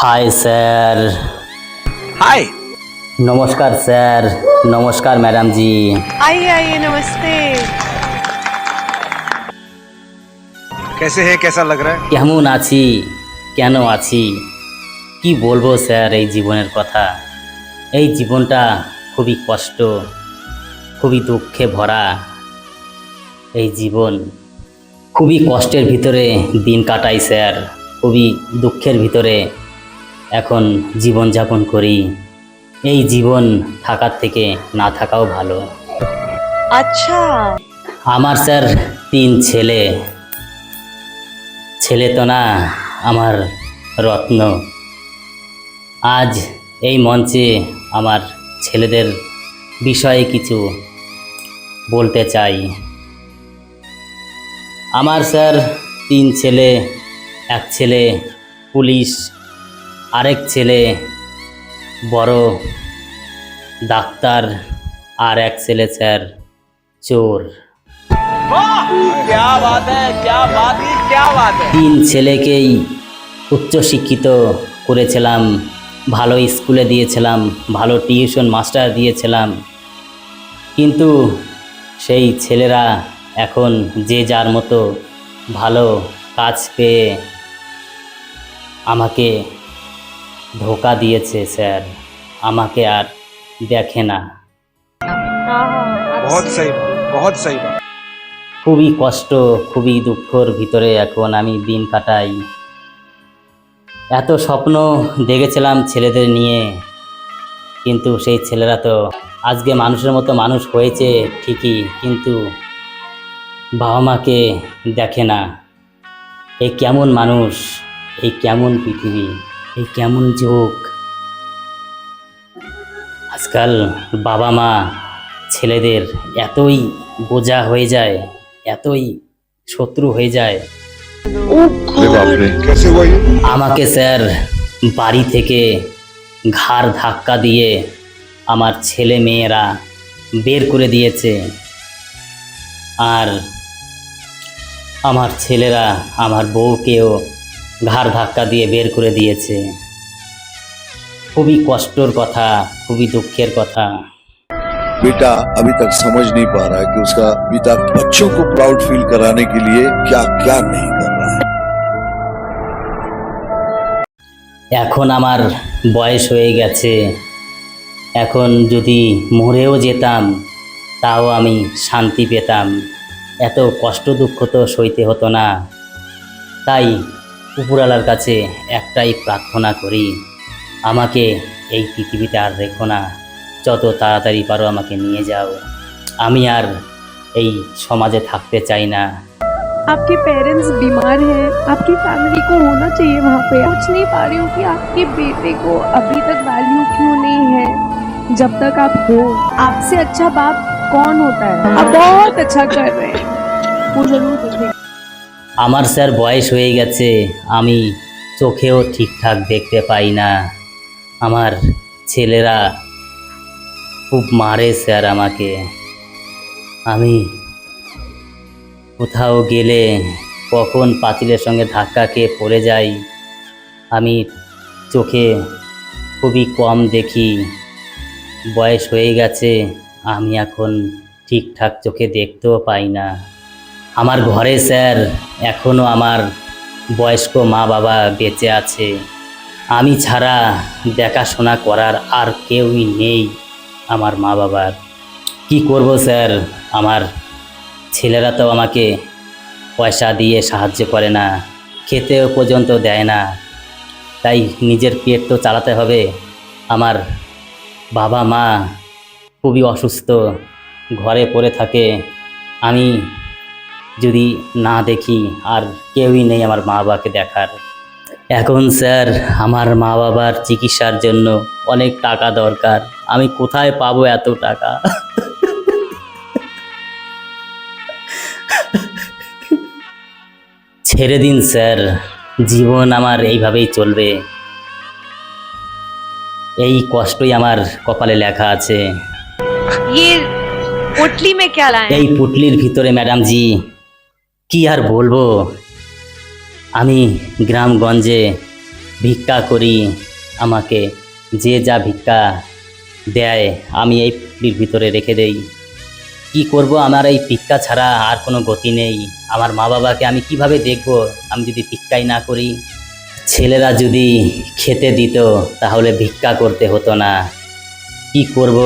Hi sir. High. নমস্কার sir নমস্কার madam জি আইয়ে আইয়ে নমস্তে। কেসে হে কেসা লাগ রা কেমন আছি? কেন আছি? কি বলব স্যার এই জীবনের কথা? এই জীবনটা খুবই কষ্ট খুবই দুঃখে ভরা। এই জীবন খুবই কষ্টের ভিতরে দিন কাটাই স্যার খুবই দুঃখের ভিতরে। এখন জীবন যাপন করি। এই জীবন থাকার থেকে না থাকাও ভালো। আচ্ছা। আমার স্যার তিন ছেলে। ছেলে তো না আমার রত্ন। আজ এই মঞ্চে আমার ছেলেদের বিষয়ে কিছু বলতে চাই। আমার স্যার তিন ছেলে এক ছেলে পুলিশ আরেক ছেলে, বড় ডাক্তার, আর এক ছেলে স্যার, চোর। তিন ছেলেকেই উচ্চশিক্ষিত করেছিলাম, ভালো স্কুলে দিয়েছিলাম, ভালো টিউশন মাস্টার দিয়েছিলাম। কিন্তু সেই ছেলেরা এখন যে যার মতো ভালো কাজ পেয়ে আমাকে ধোকা দিয়েছে স্যার। আমাকে আর দেখে না। খুবই কষ্ট খুবই দুঃখর ভিতরে এখন আমি দিন কাটাই। এত স্বপ্ন দেখেছিলাম ছেলেদের নিয়ে কিন্তু সেই ছেলেরা তো আজকে মানুষের মতো মানুষ হয়েছে ঠিকই কিন্তু বাবা মাকে দেখে না। এই কেমন মানুষ এই কেমন পৃথিবী। এই কেমন যোগ? আজকাল বাবা মা ছেলেদের এতই বোঝা হয়ে যায় এতই শত্রু হয়ে যায়। আমাকে স্যার বাড়ি থেকে ঘর ধাক্কা দিয়ে আমার ছেলে মেয়েরা বের করে দিয়েছে। আর আমার ছেলেরা আমার বউকেও ঘাড় ধাক্কা দিয়ে বের করে দিয়েছে খুবই কষ্টর কথা খুবই দুঃখের কথা बेटा अभी तक समझ नहीं पा रहा है कि उसका पिता बच्चों को प्राउड फील कराने के लिए क्या क्या नहीं कर रहा है এখন আমার বয়স হয়ে গেছে এখন যদি মরেও যেতাম তাও আমি শান্তি পেতাম এত কষ্ট দুঃখ তো সইতে হতো না তাই উপরালার কাছে একটাই প্রার্থনা করি আমাকে এই পৃথিবীতে আর রেখো না যত তাড়াতাড়ি পারো আমাকে নিয়ে যাও আমি আর এই সমাজে থাকতে চাই না आपके पेरेंट्स बीमार हैं आपकी फैमिली को होना चाहिए वहाँ पे सोच नहीं पा रही हूँ कि आपके बेटे को अभी तक वैल्यू क्यों नहीं है जब तक आप हो आपसे अच्छा बाप कौन होता है आप बहुत अच्छा कर रहे हैं वो जरूर देखें আমার স্যার বয়স হয়ে গেছে, আমি চোখেও ঠিকঠাক দেখতে পাই না। আমার ছেলেরা খুব মারে স্যার আমাকে। আমি কোথাও গেলে কখন পাঁচিলের সঙ্গে ধাক্কা খেয়ে পড়ে যাই, আমি চোখে খুবই কম দেখি। বয়স হয়ে গেছে, আমি এখন ঠিকঠাক চোখে দেখতেও পাই না। আমার ঘরে স্যার এখনও আমার বয়স্ক মা বাবা বেঁচে আছে। আমি ছাড়া দেখাশোনা করার আর কেউই নেই আমার মা বাবার। কি করব স্যার? আমার ছেলেরা তো আমাকে পয়সা দিয়ে সাহায্য করে না, খেতেও পর্যন্ত দেয় না। তাই নিজের পেট তো চালাতে হবে। আমার বাবা মা খুবই অসুস্থ, ঘরে পড়ে থাকে। আমি যদি না দেখি আর কেউই নেই আমার মা বাবাকে দেখার। এখন স্যার আমার মা বাবার চিকিৎসার জন্য অনেক টাকা দরকার। আমি কোথায় পাবো এত টাকা? ছেড়ে দিন স্যার জীবন আমার এইভাবেই চলবে। এই কষ্টই আমার কপালে লেখা আছে। এই পুটলির ভিতরে ম্যাডাম জি কি আর বলব? আমি গ্রামগঞ্জে ভিক্ষা করি, আমাকে যে যা ভিক্ষা দেয় আমি এই পুকুরির ভিতরে রেখে দেই। কি করব? আমার এই ভিক্ষা ছাড়া আর কোনো গতি নেই। আমার মা বাবাকে আমি কীভাবে দেখব? আমি যদি ভিক্ষাই না করি? ছেলেরা যদি খেতে দিত, তাহলে ভিক্ষা করতে হতো না। কি করব?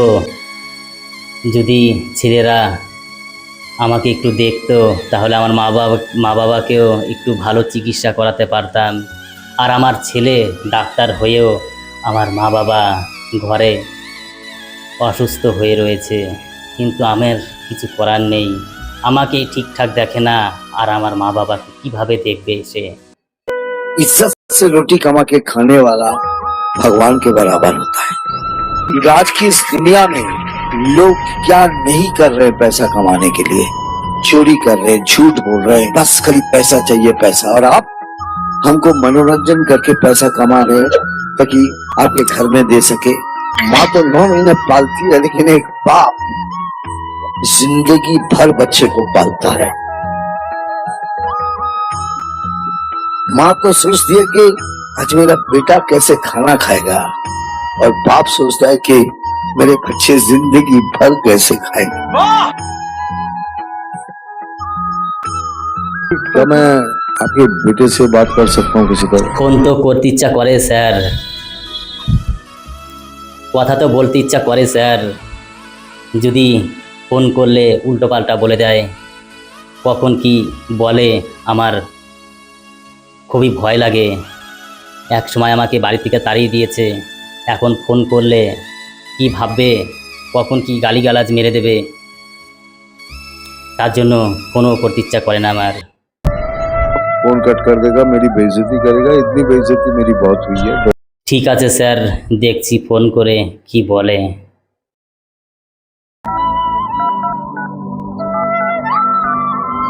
যদি ছেলেরা আমাকে একটু দেখতো তাহলে আমার মা বাবা মা বাবাকেও একটু ভালো চিকিৎসা করাতে পারতাম আর আমার ছেলে ডাক্তার হয়েও আমার মা বাবা ঘরে অসুস্থ হয়ে রয়েছে কিন্তু আমার কিছু করার নেই আমাকে ঠিকঠাক দেখে না আর আমার মা বাবাকে কিভাবে দেখবে সে इज्जत से रोटी कमा के खाने वाला भगवान के बराबर होता है आज की इस दुनिया में लोग क्या नहीं कर रहे पैसा कमाने के लिए? चोरी कर रहे, झूठ बोल रहे, बस खाली पैसा चाहिए पैसा। और आप हमको मनोरंजन करके पैसा कमा रहे हैं, ताकि आपके घर में दे सके। माँ तो नौ महीने पालती है, लेकिन एक बाप ज़िंदगी भर बच्चे को पालता है। माँ तो सोचती है कि आज मेरा बेटा कैसे खाना खाएगा? और बाप सोचता है कि मेरे बच्चे जिंदगी भर कैसे खाएंगे क्या मैं आपके बेटे से बात कर सकता हूँ किसी तरह ফোন তো করতে ইচ্ছা করে স্যার কথা তো বলতে ইচ্ছা করে স্যার যদি ফোন করলে উল্টোপাল্টা বলে দেয় কখন কি বলে আমার খুবই ভয় লাগে এক সময় আমাকে বাড়ি থেকে তাড়িয়ে দিয়েছে এখন ফোন করলে কি ভাববে কখন কি গালিগালাজ মেরে দেবে তার জন্য ফোনও করতে ইচ্ছা করে না আমার फोन कट कर देगा मेरी बेइज्जती करेगा इतनी बेइज्जती मेरी बहुत हुई है ঠিক আছে স্যার দেখছি ফোন করে কি বলে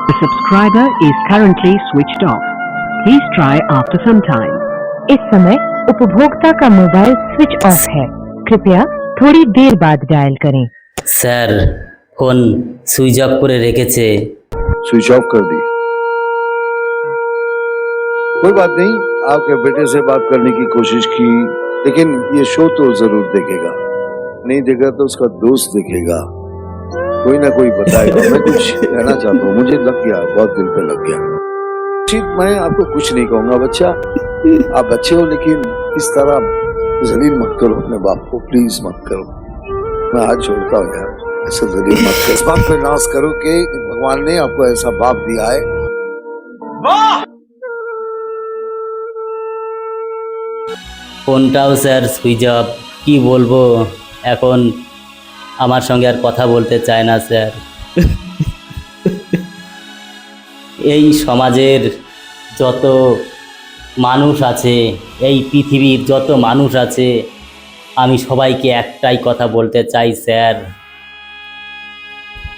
The subscriber is currently switched off. Please try after some time. इस समय उपभोक्ता का मोबाइल स्विच ऑफ है कृपया थोड़ी देर बाद डायल करें স্যার ফোন সুইচ অফ করে রেখেছে स्विच ऑफ कर दी कोई बात नहीं आपके बेटे से बात करने की कोशिश की लेकिन ये शो तो जरूर देखेगा नहीं देगा तो उसका दोस्त देखेगा कोई ना कोई बताएगा मैं कुछ कहना चाहता हूँ मुझे लग गया बहुत दिल पे लग गया ठीक मैं आपको कुछ नहीं कहूंगा बच्चा आप बच्चे हो लेकिन इस तरह जलील मत करो अपने बाप को प्लीज मत करो मैं हाथ जोड़ता हूँ यार ऐसे जलील मत करो इस बात पे नाश करो कि भगवान ने आपको ऐसा बाप दिया है ফোনটাও স্যার সুইচ অফ কি বলবো এখন আমার সঙ্গে আর কথা বলতে চায় না স্যার এই সমাজের যত মানুষ আছে, এই পৃথিবীর যত মানুষ আছে, আমি সবাইকে একটাই কথা বলতে চাই, স্যার।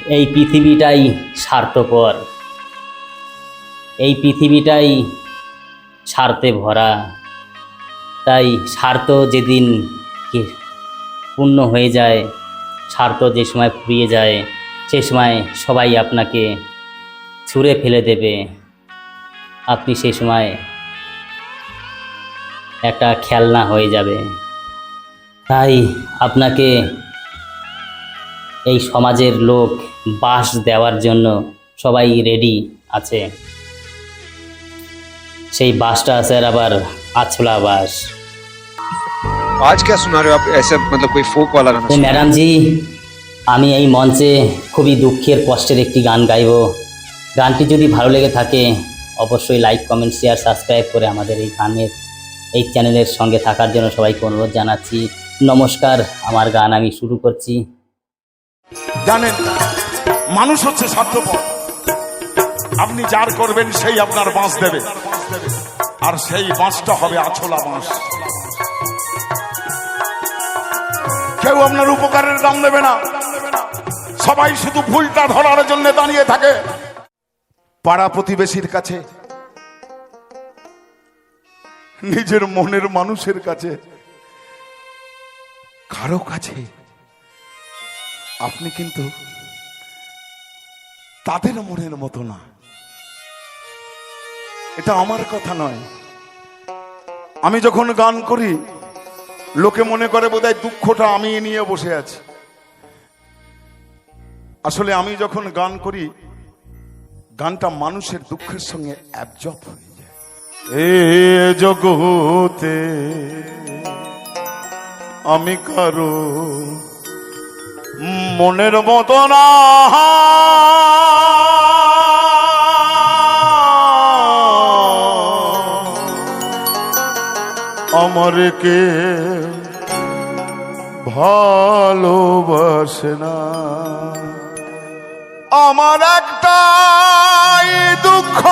এই পৃথিবীটাই স্বার্থপর। এই পৃথিবীটাই স্বার্থে ভরা। তাই স্বার্থ যেদিন পূর্ণ হয়ে যায়, স্বার্থ যে সময় ফুরিয়ে যায়, সে সময় সবাই আপনাকে ছুঁড়ে ফেলে দেবে। আপনি সেই সময় একটা খেলনা হয়ে যাবে। তাই আপনাকে এই সমাজের লোক বাস দেওয়ার জন্য সবাই রেডি আছে। সেই বাসটা আছে আবার আছলা বাস। আজ কে শোনা রে আপ? এসে মতলব কোই ফোক वाला গানা ম্যাডাম জি আমি এই মঞ্চে খুবই দুঃখের কষ্টের একটি গান গাইব। গানটি যদি ভালো লেগে থাকে অবশ্যই লাইক কমেন্ট শেয়ার সাবস্ক্রাইব করে আমাদের এই গানের এই চ্যানেলের সঙ্গে থাকার জন্য সবাইকে অনুরোধ জানাচ্ছি। নমস্কার, আমার গান আমি শুরু করছি। জানেন, মানুষ হচ্ছে স্বার্থপর। আপনি যার করবেন, সেই আপনার বাঁশ দেবে। আর সেই বাঁশটা হবে আছলা বাঁশ। কেউ আপনার উপকারের দাম দেবে না। সবাই শুধু ভুলটা ধরার জন্য দাঁড়িয়ে থাকে। পাড়া প্রতিবেশীর কাছে নিজের মনের মানুষের কাছে, কারও কাছে। আপনি কিন্তু তাদের মনের মতো না। এটা আমার কথা নয়। আমি যখন গান করি, লোকে মনে করে বোধহয় দুঃখটা আমি নিয়ে বসে আছি। আসলে আমি যখন গান করি, গানটা মানুষের দুঃখের সঙ্গে অ্যাবজর্ব হয়ে। এ জগতে আমি কারও মনের মতো না আমার কে ভালোবাসে না। আমার একটাই দুঃখ।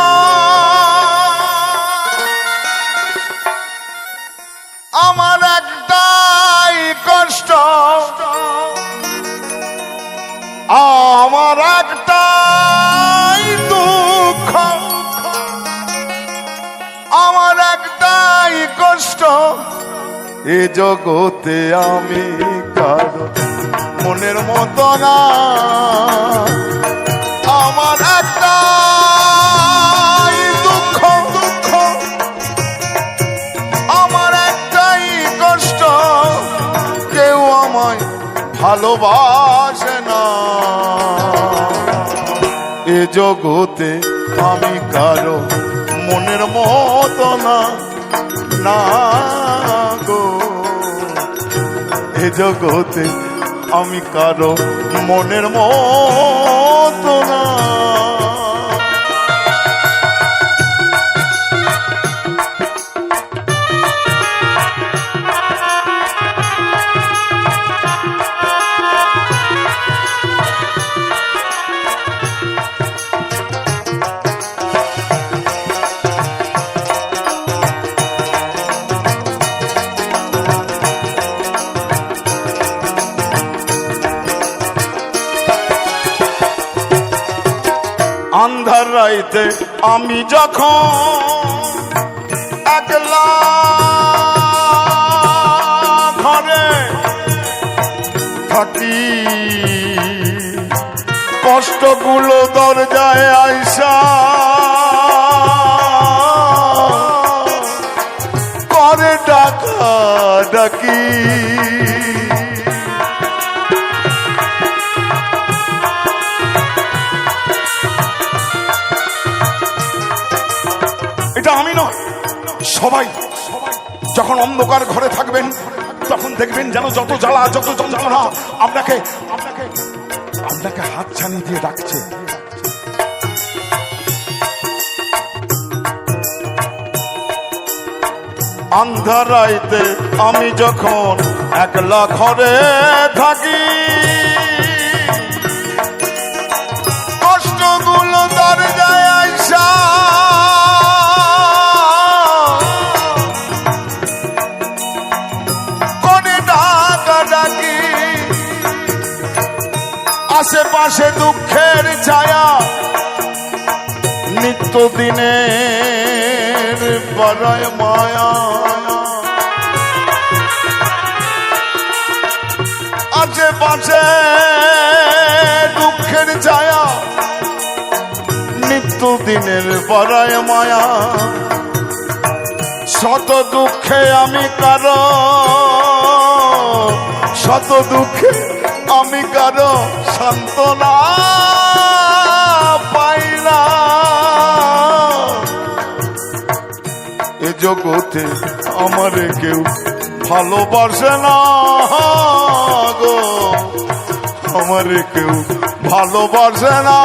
এ জগতে আমি কারও মনের মতো না। আমার একটাই দুঃখ দুঃখ। আমার একটাই কষ্ট। কেউ আমায় ভালোবাসে না। এ জগতে আমি কারও মনের মতো না। না গো। এ জগতে আমি কারও মনের মতো না। আন্ধার রাইতে আমি যখন একলা ঘরে থাকি কষ্টগুলো দরজায় আইসা করে ডাকা ডাকি। সবাই যখন অন্ধকার ঘরে থাকবেন, তখন দেখবেন যেন যত জ্বালা, যত যন্ত্রণা আপনাকে আপনাকে হাত ছানি দিয়ে ডাকছে। আন্ধার রাইতে আমি যখন একলা ঘরে থাকি আশেপাশে দুঃখের ছায়া। নিত্য দিনের বড়ায় মায়া আশেপাশে দুঃখের ছায়া। নিত্য দিনের বড়ায় মায়া। শত দুঃখে আমি কারও শত দুঃখে আমি কারও সান্ত্বনা পাই না এ জগতে আমার কেউ ভালোবাসে না গো। আমার কেউ ভালোবাসে না।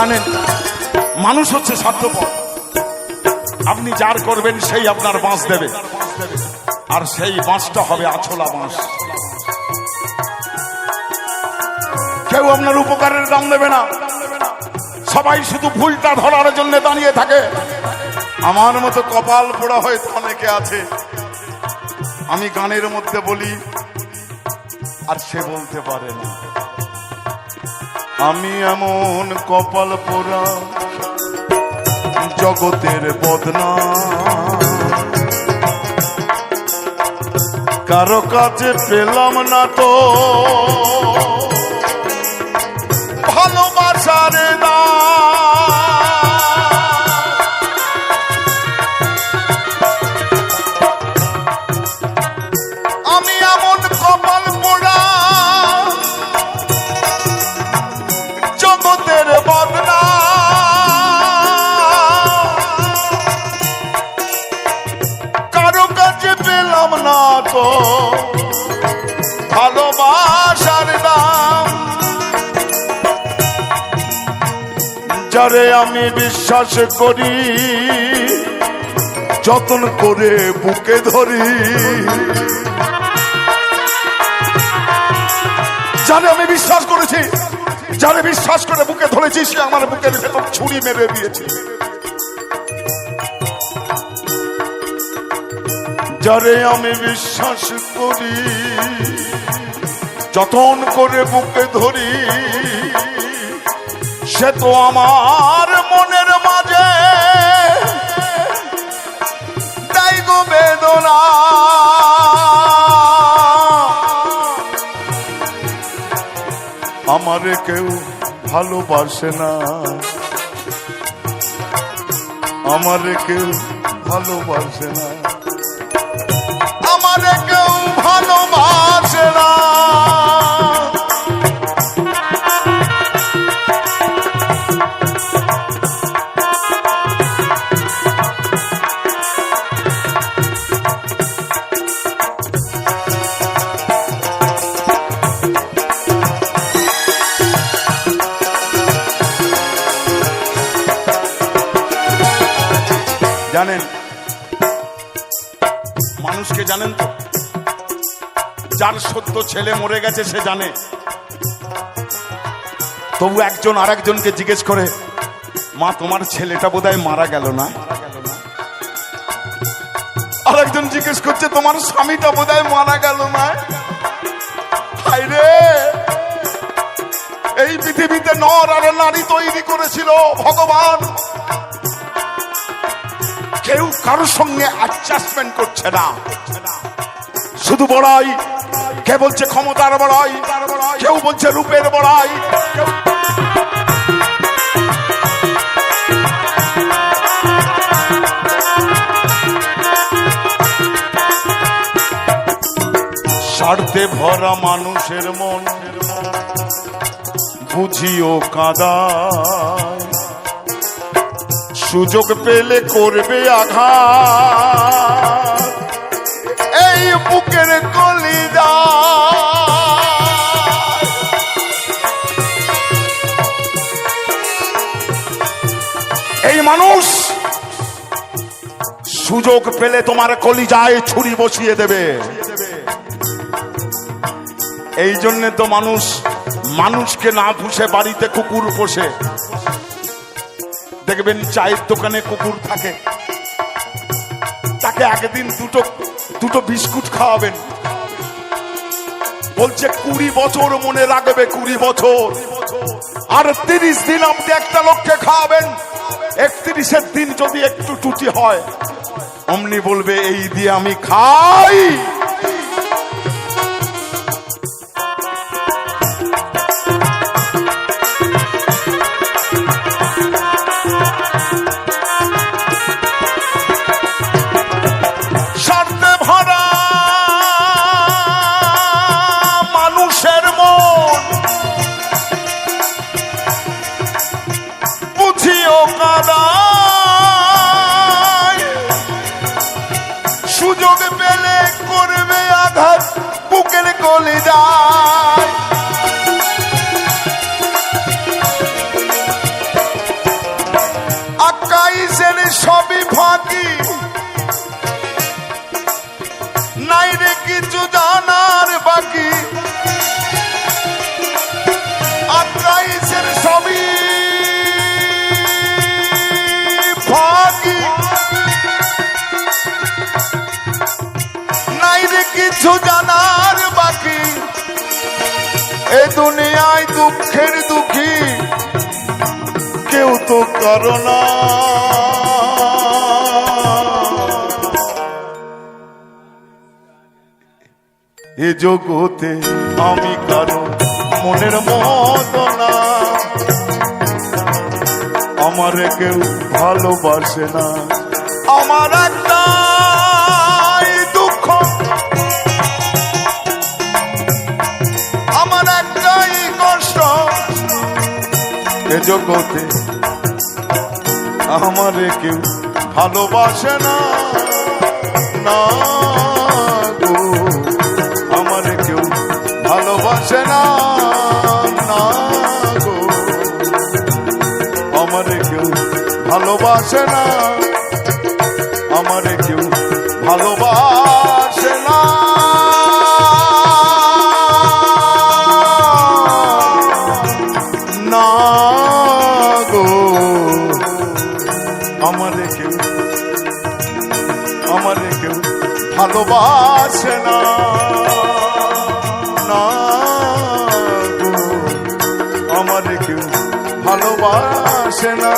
জানেন, মানুষ হচ্ছে স্বার্থপর। আপনি যার করবেন, সেই আপনার বাঁশ দেবে। আর সেই বাঁশটা হবে আছলা বাঁশ। কেউ আপনার উপকারের দাম দেবে না। সবাই শুধু ভুলটা ধরার জন্য দাঁড়িয়ে থাকে। আমার মতো কপাল পোড়া হয়তো অনেকে আছে। আমি গানের মধ্যে বলি, আর সে বলতে পারে না। আমি এমন কপাল পোড়া জগতের বদনা। কারও কাছে পেলাম না তো। ভালোবাসার না যারে আমি বিশ্বাস করি, যতন করে বুকে ধরি। যারে আমি বিশ্বাস করেছি, যারে বিশ্বাস করে বুকে ধরেছি, সে আমার বুকের ভেতর ছুরি মেরে দিয়েছে। যারে আমি বিশ্বাস করি, যতন করে বুকে ধরি সে তো আমার মনের মাঝে। তাই গো বেদনা। আমারে কেউ ভালোবাসে না। আমারে কেউ ভালোবাসে না। মরে গেছে, সে জানে। তবু একজন আর একজনকে জিজ্ঞেস করে, মা, তোমার ছেলেটা বোধহয় মারা গেল না? আর একজন জিজ্ঞেস করছে, তোমার স্বামীটা বোধহয় মারা গেল না? রে! এই পৃথিবীতে নর আর নারী তৈরি করেছিল ভগবান। কেউ কারোর সঙ্গে অ্যাডজাস্টমেন্ট করছে না। শুধু বড়াই কে বলছে ক্ষমতার বড়াই? কেউ বলছে রূপের বড়াই? স্বার্থে ভরা মানুষের মন বুঝিও কাদা সুযোগ পেলে করবে আঘাত। এই বুকের এই মানুষ সুযোগ পেলে তোমার কলিজায় ছুরি বসিয়ে দেবে। এই জন্য তো মানুষ মানুষকে না পুষে বাড়িতে কুকুর পোষে। দেখবেন চায়ের দোকানে কুকুর থাকে। তাকে একদিন দুটো দুটো বিস্কুট খাওয়াবেন। বলছে, কুড়ি বছর মনে রাখবে কুড়ি বছর। আর তিরিশ দিন আপনি একটা লোককে খাওয়াবেন। একত্রিশের দিন যদি একটু টুটি হয়, অমনি বলবে, এই দিয়ে আমি খাই। দুনিয়ায় দুঃখের দুঃখী, কেউ তো করো না। এ জগতে আমি কারও মনের মতো না আমারে কেউ ভালোবাসে না। আমার জগতে আমারে কেউ ভালোবাসে না না গো। আমারে কেউ ভালোবাসে না না গো। আমারে কেউ ভালোবাসে না, আমারে কেউ ভালোবাসে ভালোবাসে না। আমারে কেউ ভালোবাসে না।